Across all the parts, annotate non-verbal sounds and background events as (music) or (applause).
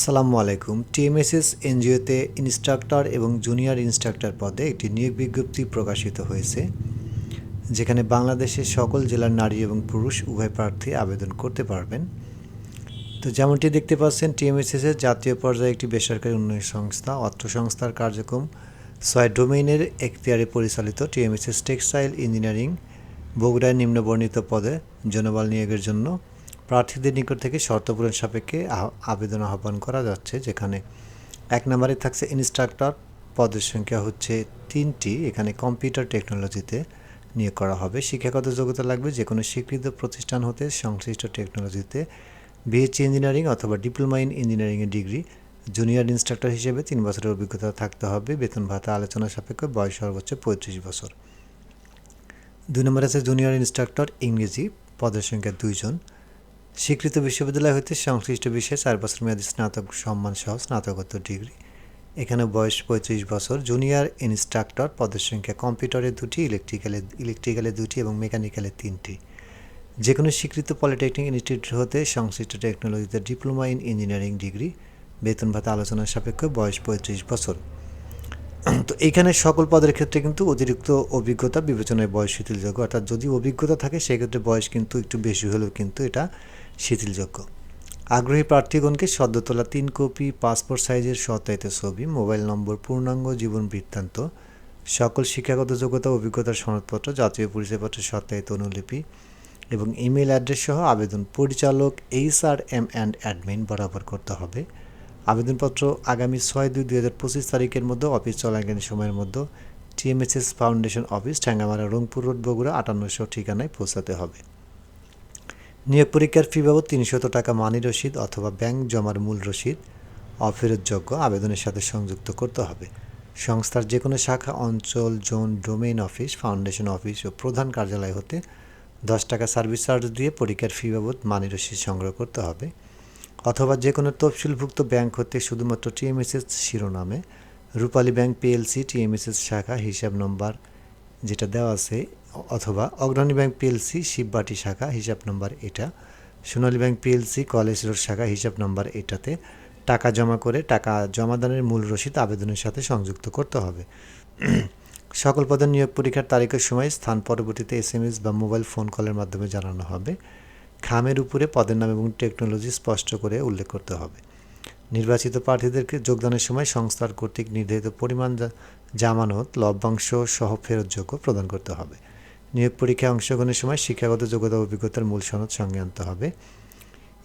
আসসালামু আলাইকুম। টিএমএসএস এনজিওতে ইনস্ট্রাক্টর এবং জুনিয়র ইনস্ট্রাক্টর পদে একটি নিয়োগ বিজ্ঞপ্তি প্রকাশিত হয়েছে, যেখানে বাংলাদেশের সকল জেলার নারী এবং পুরুষ উভয় প্রার্থী আবেদন করতে পারবেন। তো যেমনটি দেখতে পাচ্ছেন টিএমএসএসের জাতীয় পর্যায়ে একটি বেসরকারি উন্নয়ন সংস্থা, অর্থ সংস্থার কার্যক্রম ছয় ডোমেইনের এখতিয়ারে পরিচালিত টিএমএসএস টেক্সটাইল ইঞ্জিনিয়ারিং, বগুড়ায় নিম্নবর্ণিত পদে জনবল নিয়োগের জন্য প্রার্থীদের নিকট থেকে শর্ত পূরণ সাপেক্ষে আবেদন আহ্বান করা যাচ্ছে, যেখানে এক নম্বরে থাকছে ইনস্ট্রাক্টর পদের সংখ্যা হচ্ছে তিনটি, এখানে কম্পিউটার টেকনোলজিতে নিয়োগ করা হবে। শিক্ষাগত যোগ্যতা লাগবে যে কোনো স্বীকৃত প্রতিষ্ঠান হতে সংশ্লিষ্ট টেকনোলজিতে বিএসসি ইঞ্জিনিয়ারিং অথবা ডিপ্লোমা ইন ইঞ্জিনিয়ারিংয়ের ডিগ্রি জুনিয়র ইনস্ট্রাক্টর হিসেবে তিন বছরের অভিজ্ঞতা থাকতে হবে। বেতন ভাতা আলোচনা সাপেক্ষে বয়স সর্বোচ্চ পঁয়ত্রিশ বছর। দুই নম্বর আছে জুনিয়র ইনস্ট্রাক্টর ইংরেজি, পদের সংখ্যা দুইজন। স্বীকৃত বিশ্ববিদ্যালয় হতে সংশ্লিষ্ট বিষয়ে চার বছর মেয়াদী স্নাতক সম্মান সহ স্নাতকোত্তর ডিগ্রি। এখানে বয়স পঁয়ত্রিশ বছর। জুনিয়র ইনস্ট্রাক্টর পদের সংখ্যা কম্পিউটারে দুটি, ইলেকট্রিক্যালে ইলেকট্রিক্যালে দুটি এবং মেকানিক্যালে তিনটি। যে কোনো স্বীকৃত পলিটেকনিক ইনস্টিটিউট হতে সংশ্লিষ্ট টেকনোলজিতে ডিপ্লোমা ইন ইঞ্জিনিয়ারিং ডিগ্রি। বেতন ভাতা আলোচনার সাপেক্ষে বয়স পঁয়ত্রিশ বছর। (clears throat) তো এইখানে সকল পদের ক্ষেত্রে কিন্তু অতিরিক্ত অভিজ্ঞতা, বিবেচনায় বয়স শিথিলযোগ্য। অর্থাৎ যদি অভিজ্ঞতা থাকে, সেক্ষেত্রে বয়স কিন্তু একটু বেশি হলেও কিন্তু এটা শিথিলযোগ্য। আগ্রহী প্রার্থীগণকে সদ্য তোলা তিন কপি, পাসপোর্ট সাইজের সত্যায়িত ছবি, মোবাইল নম্বর, পূর্ণাঙ্গ জীবন বৃত্তান্ত, সকল শিক্ষাগত যোগ্যতা, অভিজ্ঞতার সনদপত্র, জাতীয় পরিচয়পত্রের সত্যায়িত অনুলিপি এবং ইমেল অ্যাড্রেস সহ আবেদন পরিচালক H R M and admin বরাবর করতে হবে। আবেদনপত্র আগামী ছয় দুই দুই হাজার পঁচিশ তারিখের মধ্যে অফিস চলাকালীন সময়ের মধ্যে TMSS foundation office Thengamara Rangpur road Bogura আটান্নশো ঠিকানায় পৌঁছাতে হবে। নিয়োগ পরীক্ষার ফি বাবদ তিনশত টাকা মানি রসিদ অথবা ব্যাংক জমার মূল রসিদ অফেরতযোগ্য আবেদনের সাথে সংযুক্ত করতে হবে। সংস্থার যে কোনো শাখা, অঞ্চল, zone, domain office, foundation office ও প্রধান কার্যালয় হতে দশ টাকা সার্ভিস চার্জ দিয়ে পরীক্ষার ফি বাবদ মানি রসিদ সংগ্রহ করতে হবে। অথবা যে কোনো তফসিলভুক্ত ব্যাংক হতে শুধুমাত্র টিএমএসএস শিরোনামে রূপালী ব্যাংক পিএলসি, টিএমএসএস শাখা হিসাব নম্বর যেটা দেওয়া আছে, অথবা অগ্রণী ব্যাংক পিএলসি, শিববাটি শাখা হিসাব নম্বর এটা, Sonali bank PLC, college road শাখা হিসাব নম্বর এটাতে টাকা জমা করে টাকা জমাদানের মূল রসিদ আবেদনের সাথে সংযুক্ত করতে হবে। সকল পদের নিয়োগ পরীক্ষার তারিখের সময় স্থান পরবর্তীতে এস বা মোবাইল ফোন কলের মাধ্যমে জানানো হবে। খামের উপরে পদের নাম এবং টেকনোলজি স্পষ্ট করে উল্লেখ করতে হবে। নির্বাচিত প্রার্থীদেরকে যোগদানের সময় সংস্থার কর্তৃক নির্ধারিত পরিমাণ জামানত, লভ্যাংশ সহ ফেরতযোগ্য প্রদান করতে হবে। নিয়োগ পরীক্ষায় অংশগ্রহণের সময় শিক্ষাগত যোগ্যতা অভিজ্ঞতার মূল সনদ সঙ্গে আনতে হবে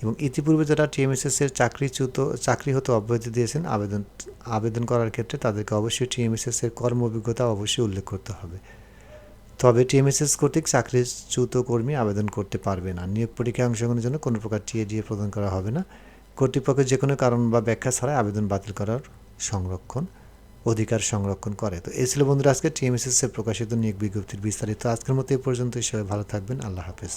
এবং ইতিপূর্বে যারা টিএমএসএস এর চাকরিচ্যুত চাকরি হতে অব্যাহতি দিয়েছেন, আবেদন আবেদন করার ক্ষেত্রে তাদেরকে অবশ্যই টিএমএসএস এর কর্ম অভিজ্ঞতা অবশ্যই উল্লেখ করতে হবে। তবে টিএমএসএস কর্তৃক চাকরিচ্যুত কর্মী আবেদন করতে পারবে না। নিয়োগ পরীক্ষায় অংশগ্রহণের জন্য কোনো প্রকার টিএডিএ প্রদান করা হবে না। কর্তৃপক্ষের যে কোনো কারণ বা ব্যাখ্যা ছাড়াই আবেদন বাতিল করার সংরক্ষণ, অধিকার সংরক্ষণ করে। তো এই ছিল বন্ধুরা আজকে টিএমএসএস প্রকাশিত নিয়োগ বিজ্ঞপ্তির বিস্তারিত। আজকের মতো এই পর্যন্ত সবাই ভালো থাকবেন। আল্লাহ হাফেজ।